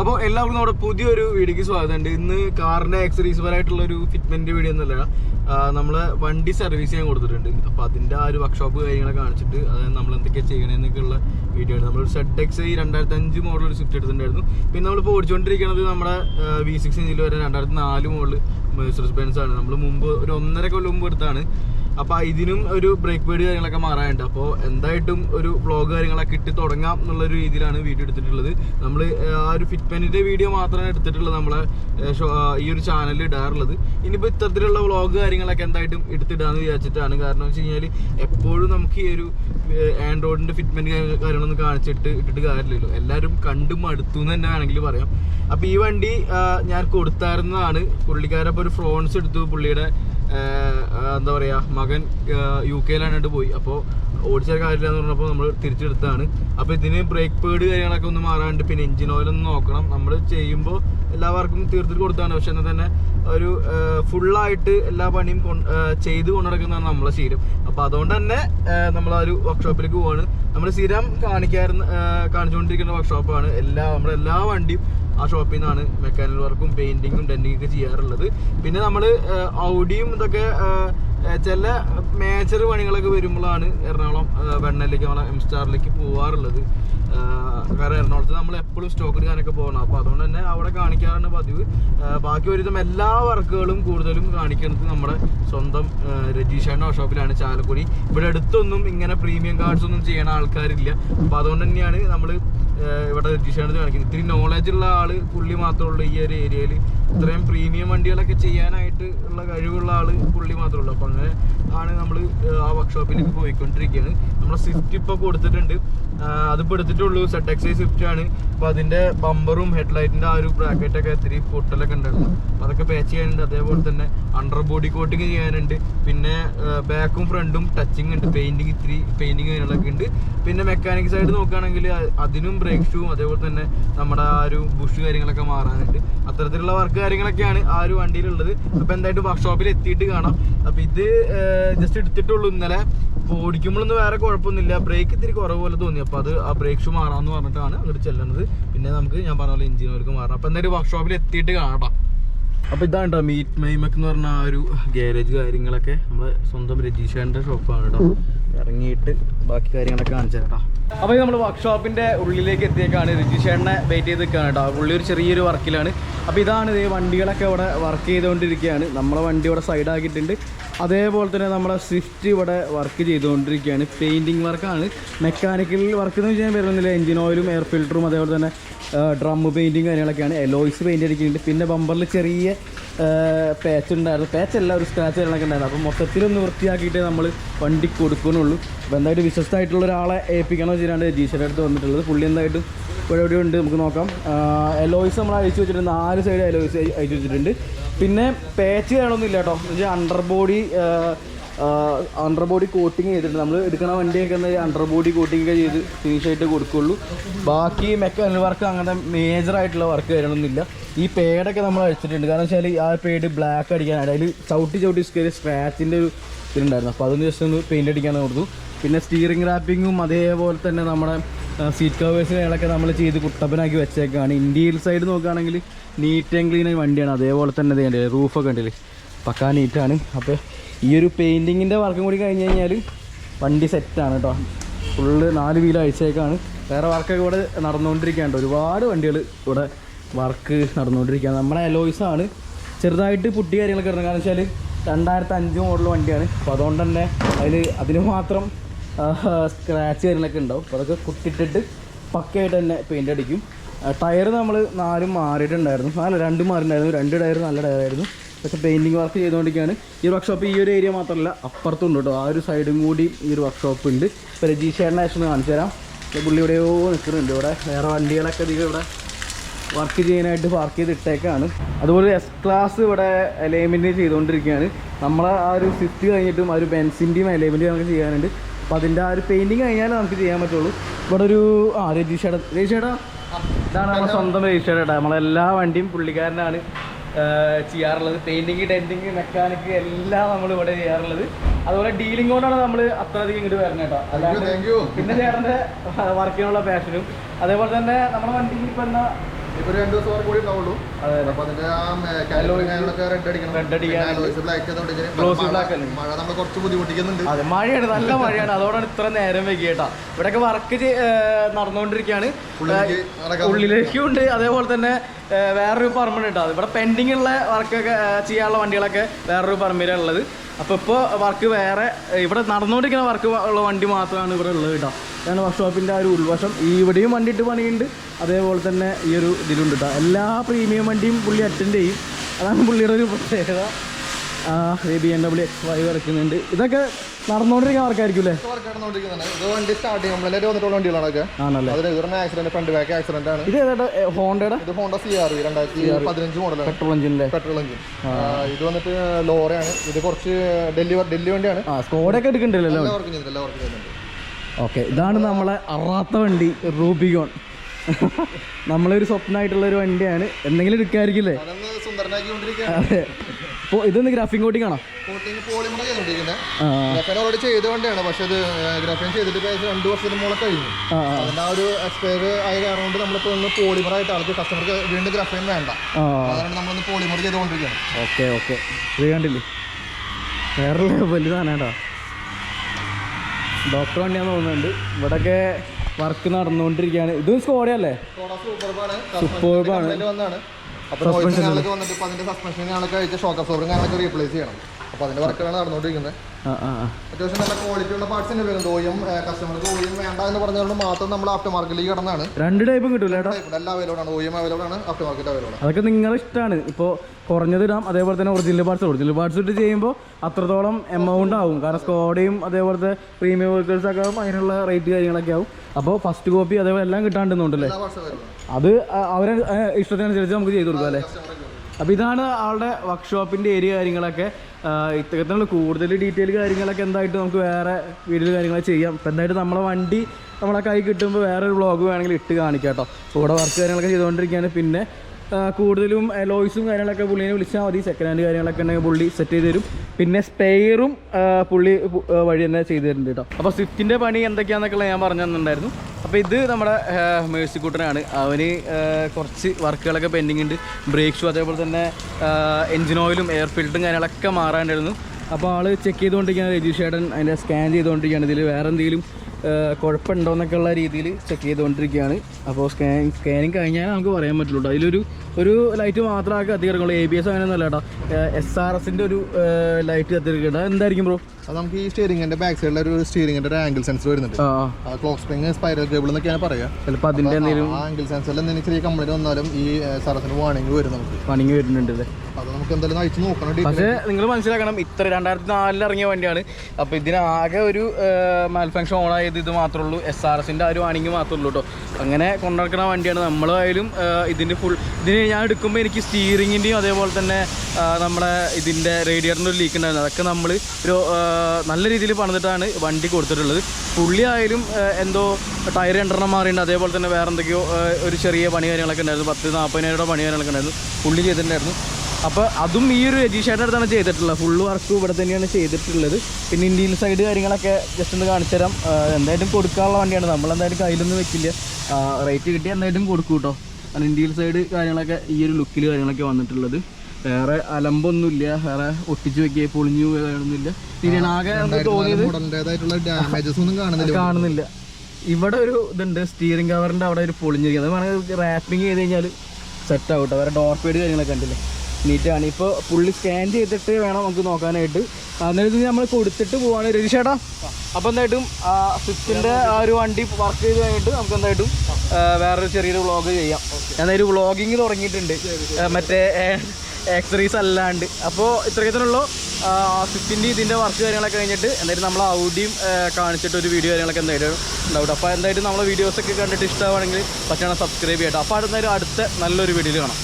അപ്പോൾ എല്ലാവർക്കും നമ്മുടെ പുതിയൊരു വീഡിയോക്ക് സ്വാഗതമുണ്ട്. ഇന്ന് കാറിന്റെ എക്സറീസ് പരമായിട്ടുള്ള ഒരു ഫിറ്റ്മെന്റ് വീഡിയോ ഒന്നുമല്ല. നമ്മൾ വണ്ടി സർവീസ് ചെയ്യാൻ കൊടുത്തിട്ടുണ്ട്. അപ്പോൾ അതിന്റെ ആ ഒരു വർക്ക്ഷോപ്പ് കാര്യങ്ങളൊക്കെ കാണിച്ചിട്ട് അതായത് നമ്മൾ എന്തൊക്കെയാണ് ചെയ്യണമെന്നൊക്കെയുള്ള വീഡിയോ ആണ്. നമ്മൾ സെഡ് എക്സ് ഈ രണ്ടായിരത്തി അഞ്ച് മോഡൽ ഒരു സ്വിഫ്റ്റ് എടുത്തിട്ടുണ്ടായിരുന്നു. പിന്നെ നമ്മളിപ്പോൾ ഓടിച്ചുകൊണ്ടിരിക്കുന്നത് നമ്മുടെ വി സിക്സ് ഇഞ്ചിൽ വരെ രണ്ടായിരത്തി നാല് മോഡൽ മെഴ്സറസ് ബെൻസ് ആണ്. നമ്മൾ മുമ്പ് ഒരു ഒന്നര കൊല്ലം മുമ്പ് എടുത്താണ്. അപ്പൊ ഇതിനും ഒരു ബ്രേക്ക് പേഡ് കാര്യങ്ങളൊക്കെ മാറാനുണ്ട്. അപ്പോൾ എന്തായിട്ടും ഒരു വ്ളോഗ് കാര്യങ്ങളൊക്കെ ഇട്ട് തുടങ്ങാം എന്നുള്ള ഒരു രീതിയിലാണ് വീഡിയോ എടുത്തിട്ടുള്ളത്. നമ്മൾ ആ ഒരു ഫിറ്റ്മെന്റിന്റെ വീഡിയോ മാത്രമാണ് എടുത്തിട്ടുള്ളത് നമ്മളെ ഈ ഒരു ചാനലിൽ ഇടാറുള്ളത്. ഇനിയിപ്പോൾ ഇത്തരത്തിലുള്ള വ്ളോഗ് കാര്യങ്ങളൊക്കെ എന്തായിട്ടും എടുത്തിടാന്ന് വിചാരിച്ചിട്ടാണ്. കാരണം വെച്ച് കഴിഞ്ഞാൽ എപ്പോഴും നമുക്ക് ഈ ഒരു ആൻഡ്രോയിഡിന്റെ ഫിറ്റ്മെന്റ് കാര്യങ്ങളൊന്നും കാണിച്ചിട്ട് ഇട്ടിട്ട് കാര്യമില്ലല്ലോ. എല്ലാവരും കണ്ടും അടുത്തു എന്ന് തന്നെ വേണമെങ്കിൽ പറയാം. അപ്പൊ ഈ വണ്ടി ഞാൻ കൊടുത്തായിരുന്നതാണ്. പുള്ളിക്കാരപ്പോൾ ഒരു ഫ്രോൺസ് എടുത്തു. പുള്ളിയുടെ എന്താ പറയാ മകൻ യു കെയിലാണിട്ട് പോയി. അപ്പോൾ ഓടിച്ച കാര്യമില്ല എന്ന് പറഞ്ഞപ്പോൾ നമ്മൾ തിരിച്ചെടുത്താണ് അപ്പോൾ ഇതിന് ബ്രേക്ക് പേഡ് കാര്യങ്ങളൊക്കെ ഒന്ന് മാറാണ്ട് പിന്നെ എഞ്ചിൻ ഓയിൽ ഒന്ന് നോക്കണം. നമ്മൾ ചെയ്യുമ്പോൾ എല്ലാവർക്കും തീർത്തിട്ട് കൊടുത്താണ് പക്ഷെ എന്നാൽ തന്നെ ഒരു ഫുള്ളായിട്ട് എല്ലാ പണിയും ചെയ്ത് കൊണ്ടുനടക്കുന്നതാണ് നമ്മളെ ശീലം. അപ്പോൾ അതുകൊണ്ട് തന്നെ നമ്മൾ ആ ഒരു വർക്ക്ഷോപ്പിലേക്ക് പോവാണ്. നമ്മൾ സ്ഥിരം കാണിക്കാറുന്ന കാണിച്ചുകൊണ്ടിരിക്കുന്ന വർക്ക്ഷോപ്പാണ് എല്ലാ നമ്മുടെ എല്ലാ വണ്ടിയും ആ ഷോപ്പിൽ നിന്നാണ് മെക്കാനിക്കൽ വർക്കും പെയിന്റിങ്ങും ഡെന്റിങ്ങൊക്കെ ചെയ്യാറുള്ളത്. പിന്നെ നമ്മൾ ഔഡിയും ഇതൊക്കെ ചില മേജർ പണികളൊക്കെ വരുമ്പോഴാണ് എറണാകുളം വെണ്ണയിലേക്ക് നമ്മളെ എം സ്റ്റാറിലേക്ക് പോവാറുള്ളത്. ആ, കാരണം എറണാകുളത്ത് നമ്മൾ എപ്പോഴും സ്റ്റോക്ക് എടുക്കാനൊക്കെ പോകണം. അപ്പോൾ അതുകൊണ്ട് തന്നെ അവിടെ കാണിക്കാറാണ് പതിവ്. ബാക്കി ഒരുവിധം എല്ലാ വർക്കുകളും കൂടുതലും കാണിക്കുന്നത് നമ്മുടെ സ്വന്തം രജീഷേണ്ട ഷോപ്പിലാണ് ചാലക്കുടി. ഇവിടെ അടുത്തൊന്നും ഇങ്ങനെ പ്രീമിയം കാർഡ്സ് ഒന്നും ചെയ്യണ ആൾക്കാരില്ല. അപ്പോൾ അതുകൊണ്ട് തന്നെയാണ് നമ്മൾ ഇവിടെ രജിഷാണ് കാണിക്കുന്നത്. ഇത്തിരി നോളജ് ഉള്ള ആൾ പുള്ളി മാത്രമേ ഉള്ളൂ ഈ ഒരു ഏരിയയിൽ ഇത്രയും പ്രീമിയം വണ്ടികളൊക്കെ ചെയ്യാനായിട്ട് ഉള്ള കഴിവുള്ള ആൾ പുള്ളി മാത്രമേ ഉള്ളൂ. അപ്പം അങ്ങനെ ആണ് നമ്മൾ ആ വർക്ക്ഷോപ്പിലേക്ക് പോയിക്കൊണ്ടിരിക്കുകയാണ് നമ്മുടെ സ്വിഫ്റ്റ് ഇപ്പോൾ കൊടുത്തിട്ടുണ്ട്. അതിപ്പോ എടുത്തിട്ടുള്ളൂ. സെറ്റ് എക്സൈസ് സ്വിഫ്റ്റ് ആണ്. അപ്പോൾ അതിന്റെ ബമ്പറും ഹെഡ്ലൈറ്റിന്റെ ആ ഒരു ബ്രാക്കറ്റൊക്കെ ഇത്തിരി പൊട്ടലൊക്കെ ഉണ്ടായിരുന്നു. അപ്പോൾ അതൊക്കെ പാച്ച് ചെയ്യാനുണ്ട്. അതേപോലെ തന്നെ അണ്ടർ ബോഡി കോട്ടിങ് ചെയ്യാനുണ്ട്. പിന്നെ ബാക്കും ഫ്രണ്ടും ടച്ചിങ് ഉണ്ട്. പെയിന്റിങ് ഇത്തിരി പെയിന്റിങ് കാര്യങ്ങളൊക്കെ ഉണ്ട്. പിന്നെ മെക്കാനിക് സൈഡ് നോക്കുകയാണെങ്കിൽ അതിനും ബ്രേക്ക് ഷൂവും അതേപോലെ തന്നെ നമ്മുടെ ആ ഒരു ബുഷ് കാര്യങ്ങളൊക്കെ മാറാനുണ്ട്. അത്തരത്തിലുള്ള വർക്ക് കാര്യങ്ങളൊക്കെയാണ് ആ ഒരു വണ്ടിയിലുള്ളത്. അപ്പോൾ എന്തായാലും വർക്ക്ഷോപ്പിൽ എത്തിയിട്ട് കാണാം. അപ്പോൾ ഇത് ജസ്റ്റ് എടുത്തിട്ടുള്ളൂ ഇന്നലെ. അപ്പോൾ ഓടിക്കുമ്പോഴൊന്നും വേറെ കുഴപ്പമൊന്നുമില്ല. ബ്രേക്ക് ഇത്തിരി കുറവ് പോലെ തോന്നി. അപ്പോൾ അത് ആ ബ്രേക്ക് ഷൂ മാറാമെന്ന് പറഞ്ഞിട്ടാണ് അങ്ങോട്ട് ചെല്ലുന്നത്. പിന്നെ നമുക്ക് ഞാൻ പറഞ്ഞ പോലെ എഞ്ചിൻ വർക്ക് മാറണം. അപ്പോൾ എന്തായാലും വർക്ക്ഷോപ്പിൽ എത്തിയിട്ട് കാണാം അപ്പോൾ ഇതാണ് കേട്ടോ മീറ്റ് മൈമക്ക് എന്ന് പറഞ്ഞ ആ ഒരു ഗാരേജ് കാര്യങ്ങളൊക്കെ. നമ്മൾ സ്വന്തം രജീഷേന്റെ ഷോപ്പാണ് കേട്ടോ ഇറങ്ങിയിട്ട് ബാക്കി കാര്യങ്ങളൊക്കെ കാണിച്ചു അപ്പോൾ നമ്മൾ വർക്ക്ഷോപ്പിന്റെ ഉള്ളിലേക്ക് എത്തിയേക്കാണ്. രജീഷേണ്ണെ വെയിറ്റ് ചെയ്ത് നിൽക്കുകയാണ് കേട്ടോ പുള്ളി ഒരു ചെറിയൊരു വർക്കിലാണ്. അപ്പോൾ ഇതാണ് ഇത് വണ്ടികളൊക്കെ ഇവിടെ വർക്ക് ചെയ്തുകൊണ്ടിരിക്കുകയാണ്. നമ്മളെ വണ്ടി ഇവിടെ സൈഡാക്കിയിട്ടുണ്ട് അതേപോലെ തന്നെ നമ്മളെ സ്വിഫ്റ്റ് ഇവിടെ വർക്ക് ചെയ്തുകൊണ്ടിരിക്കുകയാണ്. പെയിന്റിങ് വർക്കാണ് മെക്കാനിക്കൽ വർക്ക് എന്ന് വെച്ചാൽ വരുന്നില്ല. എഞ്ചിൻ ഓയിലും എയർ ഫിൽറ്ററും അതേപോലെ തന്നെ ഡ്രം പെയിന്റിങ് കാര്യങ്ങളൊക്കെയാണ്. എലോയ്സ് പെയിന്റ് അടിക്കുന്നുണ്ട്. പിന്നെ ബമ്പറിൽ ചെറിയ പാച്ച് ഉണ്ടായിരുന്നു പാച്ച് അല്ല ഒരു സ്ക്രാച്ച് കാര്യങ്ങളൊക്കെ ഉണ്ടായിരുന്നു. അപ്പോൾ മൊത്തത്തിലൊന്ന് വൃത്തിയാക്കിയിട്ട് നമ്മൾ വണ്ടി കൊടുക്കുന്നുള്ളൂ. അപ്പോൾ എന്തായാലും വിശ്വസ്തമായിട്ടുള്ള ഒരാളെ ഏൽപ്പിക്കണം വെച്ചിട്ടാണ് ജീഷയുടെ അടുത്ത് വന്നിട്ടുള്ളത്. പുള്ളി എന്തായിട്ടും ഇവിടെ എവിടെ ഉണ്ട് നമുക്ക് നോക്കാം. എലോയ്സ് നമ്മൾ അഴിച്ചു വെച്ചിട്ടുണ്ട്. നാല് സൈഡ് എലോയ്സ് അഴിച്ചു വെച്ചിട്ടുണ്ട്. പിന്നെ പാച്ച് ഇല്ല കേട്ടോ. എന്ന് വെച്ചാൽ under body under body coating ചെയ്തിട്ടുണ്ട്. നമ്മൾ എടുക്കുന്ന വണ്ടിയൊക്കെ എന്താ അണ്ടർ ബോഡി കോട്ടിങ് ഒക്കെ ചെയ്ത് ഫിനിഷ് ആയിട്ട് കൊടുക്കുള്ളൂ. ബാക്കി മെക്കാനിക്കൽ വർക്ക് അങ്ങനത്തെ മേജറായിട്ടുള്ള വർക്ക് വരണമെന്നില്ല. ഈ പേടൊക്കെ നമ്മൾ അഴിച്ചിട്ടുണ്ട്. കാരണം വെച്ചാൽ ആ പേട് ബ്ലാക്ക് അടിക്കാൻ അതിൽ ചവിട്ടി ചവിട്ടി കയറി സ്ക്രാച്ചിന്റെ ഒരു ഇതുണ്ടായിരുന്നു. അപ്പോൾ അതൊന്ന് ജസ്റ്റ് ഒന്ന് പെയിന്റ് അടിക്കാൻ കൊടുത്തു. പിന്നെ സ്റ്റീറിംഗ് റാപ്പിങ്ങും അതേപോലെ തന്നെ നമ്മുടെ സീറ്റ് കവേഴ്സ് കാര്യങ്ങളൊക്കെ നമ്മൾ ചെയ്ത് കുട്ടപ്പനാക്കി വെച്ചേക്കാണ്. ഇന്ത്യയിൽ സൈഡ് നോക്കുകയാണെങ്കിൽ നീറ്റ് ആൻഡ് ക്ലീൻ വണ്ടിയാണ്. അതേപോലെ തന്നെ കണ്ടില്ലേ റൂഫൊക്കെ ഉണ്ടല്ലേ പക്കാ നീറ്റാണ് അപ്പോൾ ഈ ഒരു പെയിന്റിങ്ങിന്റെ വർക്കും കൂടി കഴിഞ്ഞ് കഴിഞ്ഞാൽ വണ്ടി സെറ്റാണ് കേട്ടോ. ഫുള്ള് നാല് അഴിച്ചേക്കാണ്. വേറെ വർക്കൊക്കെ ഇവിടെ നടന്നുകൊണ്ടിരിക്കുകയാണ്. ഒരുപാട് വണ്ടികൾ ഇവിടെ വർക്ക് നടന്നുകൊണ്ടിരിക്കുകയാണ്. നമ്മുടെ അലോയ്സ് ആണ് ചെറുതായിട്ട് പുട്ടി കാര്യങ്ങളൊക്കെ ഇടുന്നത്. കാരണം വെച്ചാൽ രണ്ടായിരത്തി അഞ്ച് മോഡൽ വണ്ടിയാണ്. അപ്പോൾ അതുകൊണ്ട് തന്നെ അതിൽ അതിന് മാത്രം സ്ക്രാച്ച് കാര്യങ്ങളൊക്കെ ഉണ്ടാവും. അപ്പോൾ അതൊക്കെ കുത്തിട്ടിട്ട് പക്കയായിട്ട് തന്നെ പെയിന്റ് അടിക്കും. ടയർ നമ്മൾ നാലും മാറിയിട്ടുണ്ടായിരുന്നു. നാല് രണ്ടും മാറിയിട്ടുണ്ടായിരുന്നു. രണ്ട് ടയർ നല്ല ടയറായിരുന്നു. പക്ഷേ പെയിന്റിങ് വർക്ക് ചെയ്തുകൊണ്ടിരിക്കുകയാണ്. ഈ വർക്ക്ഷോപ്പ് ഈ ഒരു ഏരിയ മാത്രമല്ല അപ്പുറത്തും ഉണ്ട് കേട്ടോ. ആ ഒരു സൈഡും കൂടി ഈ ഒരു വർക്ക്ഷോപ്പ് ഉണ്ട്. ഇപ്പോൾ രജീഷേണ്ണ ആക്ഷൻ കാണിച്ചു തരാം. പുള്ളി ഇവിടെയോ നിൽക്കുന്നുണ്ട്. ഇവിടെ വേറെ വണ്ടികളൊക്കെ അധികം ഇവിടെ വർക്ക് ചെയ്യാനായിട്ട് പാർക്ക് ചെയ്ത് ഇട്ടേക്കാണ് അതുപോലെ എസ് ക്ലാസ് ഇവിടെ അലൈൻമെന്റ് ചെയ്തുകൊണ്ടിരിക്കുകയാണ്. നമ്മളെ ആ ഒരു സ്വിഫ്റ്റ് കഴിഞ്ഞിട്ടും ആ ഒരു ബെൻസിന്റെയും അലൈൻമെന്റ് നമുക്ക് ചെയ്യാനുണ്ട്. അപ്പോൾ അതിന്റെ ആ ഒരു പെയിന്റിങ് കഴിഞ്ഞാൽ നമുക്ക് ചെയ്യാൻ പറ്റുള്ളൂ. ഇവിടെ ഒരു ആ രജിഷേട രജിഷേടാ ഇതാണ് നമ്മുടെ സ്വന്തം രജിസ്റ്റേർഡ് നമ്മളെല്ലാ വണ്ടിയും പുള്ളിക്കാരനാണ് ചെയ്യാറുള്ളത്. പെയിന്റിങ് ഡെന്റിങ് മെക്കാനിക് എല്ലാം നമ്മൾ ഇവിടെ ചെയ്യാറുള്ളത്. അതുപോലെ ഡീലിംഗ് കൊണ്ടാണ് നമ്മൾ അത്രയധികം ഇങ്ങോട്ട് വരുന്നത് കേട്ടോ. അല്ലാണ്ട് പിന്നെ ചേട്ടന്റെ വർക്കിനുള്ള പാഷനും അതേപോലെ തന്നെ നമ്മുടെ വണ്ടിക്ക് ഇപ്പം എന്താ ഇപ്പൊ രണ്ട് ദിവസം കൂടി ഉണ്ടാവുള്ളൂ. അപ്പൊ അതിന്റെ ആ കാലൊക്കെ റെഡ് അടിക്കണം Red അടിക്കാൻ. ബ്ലാക്ക് black അല്ലേ? മഴ നമ്മൾ കുറച്ച് ബുദ്ധിമുട്ടിക്കുന്നുണ്ട്. അതെ മഴയാണ് നല്ല മഴയാണ്. അതോടാണ് ഇത്ര നേരം വൈകിയേട്ടാ. ഇവിടെയൊക്കെ വർക്ക് നടന്നുകൊണ്ടിരിക്കുകയാണ് ഉള്ളിലേക്കും ഉണ്ട് അതേപോലെ തന്നെ വേറൊരു പറമ്പിന് കേട്ടോ ഇവിടെ പെൻഡിങ് ഉള്ള വർക്കൊക്കെ ചെയ്യാനുള്ള വണ്ടികളൊക്കെ വേറൊരു പറമ്പിലാണ് ഉള്ളത്. അപ്പോൾ ഇപ്പോൾ വർക്ക് വേറെ ഇവിടെ നടന്നുകൊണ്ടിരിക്കുന്ന വർക്ക് ഉള്ള വണ്ടി മാത്രമാണ് ഇവിടെ ഉള്ളത് കേട്ടോ. വർക്ക് വർക്ക്ഷോപ്പിന്റെ ആ ഒരു ഉൾവശം. ഈ ഇവിടെയും വണ്ടി ഇട്ട് പണിയുണ്ട്. അതേപോലെ തന്നെ ഈ ഒരു ഇതിലുണ്ട് കേട്ടോ. എല്ലാ പ്രീമിയം വണ്ടിയും പുള്ളി അറ്റൻഡ് ചെയ്യും അതാണ് പുള്ളിയുടെ ഒരു പ്രത്യേകത. B M W X five ഇറക്കുന്നുണ്ട്. ഇതൊക്കെ നടന്നുകൊണ്ടിരിക്കുന്ന വർക്കായിരിക്കും അല്ലേ വണ്ടി സ്റ്റാർട്ടിങ് നമ്മളെല്ലാവരും വന്നിട്ടുള്ള വണ്ടികളാണ് അതൊക്കെ. ആണല്ലേ? അതിന് ഇതൊരു ആക്സിഡന്റ് ഫ്രണ്ട് ബാക്ക് ആക്സിഡന്റ് ആണ്. ഇത് ഏതാ? ഹോണ്ടയുടെ? ഇത് ഹോണ്ട സി ആർ വി രണ്ടായിരത്തി പതിനഞ്ച് മോഡലാണ് പെട്രോൾ എഞ്ചിനിലെ പെട്രോൾ എഞ്ചിൻ ഇത് വന്നിട്ട് ലോറയാണ്. ഇത് കുറച്ച് ഡൽഹി ഡൽഹി വണ്ടിയാണ്. ആ സ്കോഡൊക്കെ എടുക്കണ്ടല്ലോ എല്ലാ വർക്കും ചെയ്യുന്നുണ്ട് എല്ലാ വർക്കും ചെയ്യുന്നുണ്ട്. ഓക്കെ ഇതാണ് നമ്മളെ അറാത്ത വണ്ടി റൂബിഗോൺ നമ്മളൊരു സ്വപ്നമായിട്ടുള്ള ഒരു വണ്ടിയാണ്. എന്തെങ്കിലും എടുക്കായിരിക്കില്ലേ കൊണ്ടിരിക്കുകയാണ് അതെ. ഇപ്പോൾ ഇതൊന്ന് ഗ്രാഫിംഗ് കോട്ടിംഗ് ആണോ പോളിമർ ഗ്രഫൻ ഓൾറെഡി ചെയ്തുകൊണ്ടാണ് പക്ഷെ അത് ഗ്രാഫിംഗ് ചെയ്തിട്ട് രണ്ട് വർഷത്തിന് മുകളിൽ കഴിഞ്ഞു. അതിന്റെ ആ ഒരു എക്സ്പയർ ആയ കാരണം കൊണ്ട് നമ്മളിപ്പോൾ ഒന്ന് പോളിമർ ആയിട്ട് ആൾക്ക് കസ്റ്റമർക്ക് വീണ്ടും ഗ്രാഫിൻ വേണ്ട. അതാണ് നമ്മളൊന്ന് പോളിമർ ചെയ്തുകൊണ്ടിരിക്കുകയാണ് ഓക്കെ ഓക്കെ. ഇത് കണ്ടില്ലേ? വേറെ ലെവൽ സാധനം ഡോക്ടർ വണ്ടിയാന്ന് തോന്നുന്നുണ്ട്. ഇവിടെയൊക്കെ വർക്ക് നടന്നുകൊണ്ടിരിക്കുകയാണ്. ഇതും സ്കോഡയല്ലേ സൂപ്പർബാണ് Superb ആണ്. അപ്പൊ നോയിസ് ഞങ്ങൾക്ക് വന്നിട്ട് അതിന്റെ സസ്പെൻഷൻ ഞങ്ങൾക്ക് കഴിച്ച ഷോക്ക് അബ്സോർബറും കാര്യങ്ങളൊക്കെ റീപ്ലേസ് ചെയ്യണം. അപ്പൊ അതിന്റെ വർക്കാണ് നടന്നുകൊണ്ടിരിക്കുന്നത് അത്യാവശ്യം നല്ല ക്വാളിറ്റി ഉള്ള പാർട്സ് തന്നെ വരുന്നത് ഓയും കസ്റ്റമർക്ക് ഓയും വേണ്ട എന്ന് പറഞ്ഞതുകൊണ്ട് മാത്രം നമ്മൾ ആഫ്റ്റർ മാർക്കറ്റിലേക്ക് കടന്നാണ്. രണ്ട് ടൈപ്പും കിട്ടില്ല എല്ലാം അവൈലബിൾ ആണ്. ഓയും അവൈലബിൾ ആണ്. ആഫ്റ്റർ മാർക്കറ്റ് അവൈലബിൾ ആണ്. അതൊക്കെ നിങ്ങളുടെ ഇഷ്ടമാണ് ഇപ്പോൾ കുറഞ്ഞത് ഇടാം. അതേപോലെ തന്നെ ഒറിജിനൽ പാർട്സ് ഒറിജിനൽ പാർട്സ് ഇട്ട് ചെയ്യുമ്പോൾ അത്രത്തോളം എമൗണ്ട് ആവും. കാരണം സ്കോഡയും അതേപോലത്തെ പ്രീമിയം വർക്കേഴ്സ് ഒക്കെ ആവും അതിനുള്ള റേറ്റ് കാര്യങ്ങളൊക്കെ ആവും. അപ്പോൾ ഫസ്റ്റ് കോപ്പി അതേപോലെ എല്ലാം കിട്ടാണ്ടെന്നുണ്ടല്ലേ അത് അവരെ ഇഷ്ടത്തിനനുസരിച്ച് നമുക്ക് ചെയ്ത് കൊടുക്കാം അല്ലേ? അപ്പോൾ ഇതാണ് ആളുടെ വർക്ക്ഷോപ്പിന്റെ ഏരിയ കാര്യങ്ങളൊക്കെ. ഇത്തരത്തിലുള്ള കൂടുതൽ ഡീറ്റെയിൽ കാര്യങ്ങളൊക്കെ എന്തായിട്ട് നമുക്ക് വേറെ വീഡിയോ കാര്യങ്ങളൊക്കെ ചെയ്യാം. ഇപ്പം എന്തായിട്ട് നമ്മളെ വണ്ടി നമ്മളെ കൈ കിട്ടുമ്പോൾ വേറൊരു വ്ളോഗ് വേണമെങ്കിൽ ഇട്ട് കാണിക്കാം കേട്ടോ ഇവിടെ വർക്ക് കാര്യങ്ങളൊക്കെ ചെയ്തുകൊണ്ടിരിക്കുകയാണ്. പിന്നെ കൂടുതലും ലോയ്സും കാര്യങ്ങളൊക്കെ പുള്ളിനെ വിളിച്ചാൽ മതി. സെക്കൻഡ് ഹാൻഡ് കാര്യങ്ങളൊക്കെ ഉണ്ടെങ്കിൽ പുള്ളി സെറ്റ് ചെയ്ത് തരും. പിന്നെ സ്പെയറും പുള്ളി വഴി തന്നെ ചെയ്ത് തരുന്നുണ്ട് കേട്ടോ അപ്പോൾ സ്വിഫ്റ്റിന്റെ പണി എന്തൊക്കെയാണെന്നൊക്കെ ഞാൻ പറഞ്ഞു അപ്പോൾ ഇത് നമ്മുടെ മേഴ്സിക്കൂട്ടനാണ്. അവന് കുറച്ച് വർക്കുകളൊക്കെ പെൻഡിങ് ഉണ്ട്. ബ്രേക്ക് ഷൂ അതേപോലെ തന്നെ എഞ്ചിൻ ഓയിലും എയർ ഫിൽറ്ററും കാര്യങ്ങളൊക്കെ മാറാണ്ടായിരുന്നു അപ്പോൾ ആൾ ചെക്ക് ചെയ്തുകൊണ്ടിരിക്കുകയാണ് രജിഷേട്ടൻ അതിന്റെ സ്കാൻ ചെയ്തുകൊണ്ടിരിക്കുകയാണ് ഇതിൽ വേറെ എന്തെങ്കിലും കുഴപ്പമുണ്ടോ എന്നൊക്കെ ഉള്ള രീതിയിൽ ചെക്ക് ചെയ്തുകൊണ്ടിരിക്കുകയാണ്. അപ്പോൾ സ്കാൻ സ്കാനിങ് കഴിഞ്ഞാൽ നമുക്ക് പറയാൻ പറ്റുള്ളൂ. അതിലൊരു ഒരു ലൈറ്റ് മാത്രമേ കത്തിക്കിടക്കുള്ളൂ. എ ബി എസ് അങ്ങനെയൊന്നുമല്ല കേട്ടോ. എസ് ആർ എസിന്റെ ഒരു ലൈറ്റ് കത്തിരിക്കട്ടെ എന്തായിരിക്കും ബ്രോ അത് നമുക്ക് ഈ സ്റ്റിയറിംഗിന്റെ ബാക്ക് സൈഡിൽ ഒരു സ്റ്റിയറിംഗിന്റെ ഒരു ആംഗിൾ സെൻസർ വരുന്നുണ്ട്. ക്ലോക്ക് സ്പ്രിങ് സ്പൈറൽ കേബിൾ എന്നൊക്കെയാണ് പറയുക. ചിലപ്പോൾ അതിന്റെ എന്തെങ്കിലും ആംഗിൾ സെൻസറിൽ എന്തെങ്കിലും ചെറിയ കംപ്ലൈന്റ് വന്നാലും ഈ സർവീസിന് വാണിംഗ് വരും നമുക്ക്. വാണിംഗ് വരുന്നുണ്ട് അത് നമുക്ക് എന്തായാലും അയച്ചു നോക്കണം പക്ഷെ നിങ്ങൾ മനസ്സിലാക്കണം ഇത്ര രണ്ടായിരത്തി നാലിൽ ഇറങ്ങിയ വണ്ടിയാണ്. അപ്പോൾ ഇതിനാകെ ഒരു മാൽഫങ്ഷൻ ഓൺ ആയത് ഇത് മാത്രമേ ഉള്ളൂ. എസ് ആർ എസിന്റെ ആ ഒരു വാണിംഗ് മാത്രമേ ഉള്ളൂ കേട്ടോ. അങ്ങനെ കൊണ്ടുനടക്കുന്ന വണ്ടിയാണ് നമ്മളായാലും ഇതിന്റെ ഫുൾ ഇതിന് ഞാൻ എടുക്കുമ്പോൾ എനിക്ക് സ്റ്റീറിങ്ങിന്റെയും അതേപോലെ തന്നെ നമ്മുടെ ഇതിന്റെ റേഡിയേറ്ററിന്റെ ഒരു ലീക്ക് ഉണ്ടായിരുന്നു. അതൊക്കെ നമ്മൾ ഒരു നല്ല രീതിയിൽ പണിതിട്ടാണ് വണ്ടി കൊടുത്തിട്ടുള്ളത്. പുള്ളി ആയാലും എന്തോ ടയർ രണ്ടെണ്ണം മാറിയിട്ടുണ്ട്. അതേപോലെ തന്നെ വേറെ എന്തൊക്കെയോ ഒരു ചെറിയ പണി കാര്യങ്ങളൊക്കെ ഉണ്ടായിരുന്നു. പത്ത് നാൽപ്പതിനായിരം രൂപ പണി കാര്യങ്ങളൊക്കെ ഉണ്ടായിരുന്നു. പുള്ളി ചെയ്തിട്ടുണ്ടായിരുന്നു. അപ്പോൾ അതും ഈ ഒരു രജീഷേട്ടന്റെ അടുത്താണ് ചെയ്തിട്ടുള്ളത്. ഫുള്ള് വർക്ക് ഇവിടെ തന്നെയാണ് ചെയ്തിട്ടുള്ളത്. പിന്നെ ഇന്ത്യയിൽ സൈഡ് കാര്യങ്ങളൊക്കെ ജസ്റ്റ് ഒന്ന് കാണിച്ചു തരാം. എന്തായാലും കൊടുക്കാനുള്ള വണ്ടിയാണ്. നമ്മളെന്തായാലും കയ്യിലൊന്നും വെക്കില്ല. റേറ്റ് കിട്ടി എന്തായാലും കൊടുക്കും കേട്ടോ കാരണം ഇന്ത്യയിൽ സൈഡ് കാര്യങ്ങളൊക്കെ ഈ ഒരു ലുക്കിൽ കാര്യങ്ങളൊക്കെ വന്നിട്ടുള്ളത്. വേറെ അലമ്പൊന്നുമില്ല വേറെ ഒട്ടിച്ചു വെക്കിയ പൊളിഞ്ഞു ഒന്നുമില്ല. ശരിയാണ് ആകെ നമുക്ക് തോന്നിയത് ഡാമേജസ് ഒന്നും കാണുന്നില്ല. കാണുന്നില്ല. ഇവിടെ ഒരു ഇതുണ്ട് സ്റ്റിയറിംഗ് കവറിന്റെ അവിടെ ഒരു പൊളിഞ്ഞിരിക്കുന്നത് അത് വേണമെങ്കിൽ റാപ്പിംഗ് ചെയ്ത് കഴിഞ്ഞാൽ സെറ്റ് ആവട്ടെ വേറെ ഡോർ പേഡ് കാര്യങ്ങളൊക്കെ ഉണ്ടല്ലേ നീറ്റാണ് ഇപ്പോൾ പുള്ളി സ്കാൻ ചെയ്തിട്ട് വേണം നമുക്ക് നോക്കാനായിട്ട്. അന്നേരം നമ്മൾ കൊടുത്തിട്ട് പോവാണ്. രജിഷേട്ടാ അപ്പോൾ എന്തായിട്ടും സ്വിഫ്റ്റിന്റെ ആ ഒരു വണ്ടി വർക്ക് ചെയ്ത് കഴിഞ്ഞിട്ട് നമുക്ക് എന്തായിട്ടും വേറൊരു ചെറിയൊരു വ്ളോഗ് ചെയ്യാം. എന്തായാലും വ്ളോഗിങ് തുടങ്ങിയിട്ടുണ്ട്. മറ്റേ ആക്സറീസ് അല്ലാണ്ട്. അപ്പോൾ ആ സ്വിഫ്റ്റിന്റെ ഇതിന്റെ വർക്ക് കാര്യങ്ങളൊക്കെ കഴിഞ്ഞിട്ട് എന്തായാലും നമ്മൾ ഔഡിയും കാണിച്ചിട്ട് ഒരു വീഡിയോ കാര്യങ്ങളൊക്കെ എന്തായാലും ഉണ്ടാവും. അപ്പോൾ എന്തായാലും നമ്മളെ വീഡിയോസൊക്കെ കണ്ടിട്ട് ഇഷ്ടമാണെങ്കിൽ പറ്റുകയാണെങ്കിൽ സബ്സ്ക്രൈബ് ചെയ്യട്ടോ. അപ്പോൾ അടുത്ത അടുത്ത നല്ലൊരു വീഡിയോയിൽ കാണാം.